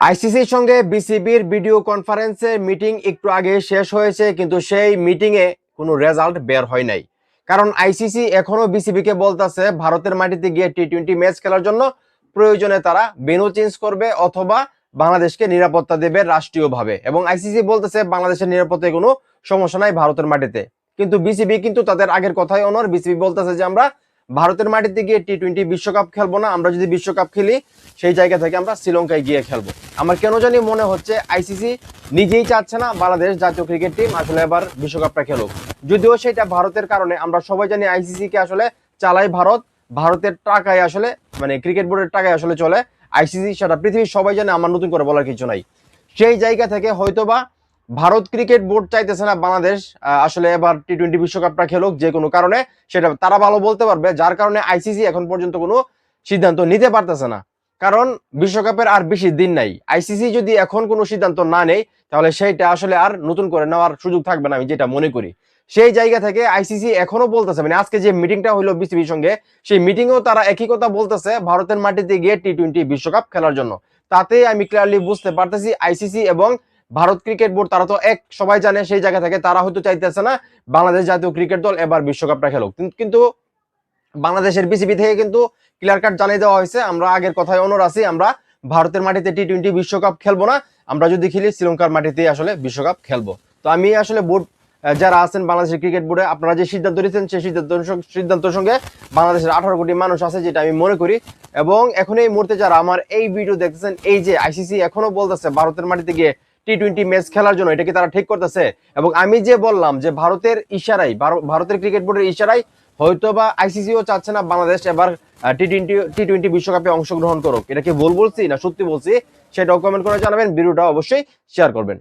আইসিসির সঙ্গে বিসিবির ভিডিও কনফারেন্সে মিটিং একটু আগে শেষ হয়েছে, কিন্তু সেই মিটিংয়ে কোনো রেজাল্ট বের হয় নাই। কারণ আইসিসি এখনও বিসিবিকে বলতেছে, ভারতের মাটিতে গিয়ে টি টোয়েন্টি ম্যাচ খেলার জন্য প্রয়োজনে তারা বেনু চেঞ্জ করবে অথবা বাংলাদেশকে নিরাপত্তা দেবে রাষ্ট্রীয়ভাবে। এবং আইসিসি বলতেছে, বাংলাদেশের নিরাপত্তায় কোনো সমস্যা নাই ভারতের মাটিতে। কিন্তু বিসিবি কিন্তু তাদের আগের কথাই অনর বিসিবি বলতেছে যে আমরা ভারতের মাটিতে গিয়ে টি টোয়েন্টি বিশ্বকাপ খেলব না, আমরা যদি বিশ্বকাপ খেলি, সেই জায়গা থেকে আমরা শ্রীলঙ্কায় গিয়ে খেলব। আমার কেন জানি মনে হচ্ছে আইসিসি নিজেই চাচ্ছে না বাংলাদেশ জাতীয় ক্রিকেট টিম আসলে এবার বিশ্বকাপটা খেলুক। যদিও সেটা ভারতের কারণে, আমরা সবাই জানি আইসিসি কে আসলে চালাই ভারত, ভারতের টাকায় আসলে মানে ক্রিকেট বোর্ডের টাকায় আসলে চলে। আইসিসি সেটা পৃথিবীর সবাই জানে, আমার নতুন করে বলার কিছু নাই। সেই জায়গা থেকে হয়তোবা ভারত ক্রিকেট বোর্ড চাইতেছে না বাংলাদেশ। আসলে এবার টি টোয়েন্টি বিশ্বকাপটা খেলুক যে কোনো কারণে, সেটা তারা ভালো বলতে পারবে। যার কারণে আইসিসি এখন পর্যন্ত কোনো সিদ্ধান্ত নিতে পারতেছে না। কারণ বিশ্বকাপের আর বেশি দিন নাই। আইসিসি যদি এখন কোনো সিদ্ধান্ত না নেই তাহলে সেইটা আসলে আর নতুন করে নেওয়ার সুযোগ থাকবে না, আমি যেটা মনে করি। সেই জায়গা থেকে আইসিসি এখনও বলতেছে মানে আজকে যে মিটিংটা হলো বিসিবির সঙ্গে, সেই মিটিংয়েও তারা একই কথা বলতেছে ভারতের মাটিতে গিয়ে টি টোয়েন্টি বিশ্বকাপ খেলার জন্য। তাতে আমি ক্লিয়ারলি বুঝতে পারতেছি আইসিসি এবং ভারত ক্রিকেট বোর্ড, তারা তো এক, সবাই জানে সেই জায়গা থেকে, তারা হয়তো চাইতেছে না বাংলাদেশ জাতীয় ক্রিকেট দল এবার বিশ্বকাপটা খেলুক। কিন্তু বাংলাদেশের বিসিবি থেকে কিন্তু ক্লিয়ার কাট জানিয়ে দেওয়া হয়েছে, আমরা আগের কথায় অনুর আছি, আমরা ভারতের মাটিতে টি টোয়েন্টি বিশ্বকাপ খেলব না, আমরা যদি খেলি শ্রীলঙ্কার মাটিতে আসলে বিশ্বকাপ খেলব। তো আমি আসলে বোর্ড যারা আছেন বাংলাদেশের ক্রিকেট বোর্ডে, আপনারা যে সিদ্ধান্ত নিয়েছেন, সেই সিদ্ধান্ত সিদ্ধান্তের সঙ্গে বাংলাদেশের আঠারো কোটি মানুষ আছে, যেটা আমি মনে করি। এবং এখন এই মুহূর্তে যারা আমার এই ভিডিও দেখতেছেন, এই যে আইসিসি এখনও বলতেছে, ভারতের মাটিতে গিয়ে টি টোয়েন্টি ম্যাচ খেলার জন্য, এটা কি তারা ঠিক করতেছে? এবং আমি যে বললাম যে ভারতের ইশারাই ভারতের ক্রিকেট বোর্ডের ইশারাই হয়তো হয়তোবা আইসিসিও চাচ্ছে না বাংলাদেশ এবার টি টোয়েন্টি টি টোয়েন্টি বিশ্বকাপে অংশগ্রহণ করুক। এটা কি ভুল বলছি না সত্যি বলছি? সেটাও কমেন্ট করে জানাবেন, ভিডিওটা অবশ্যই শেয়ার করবেন।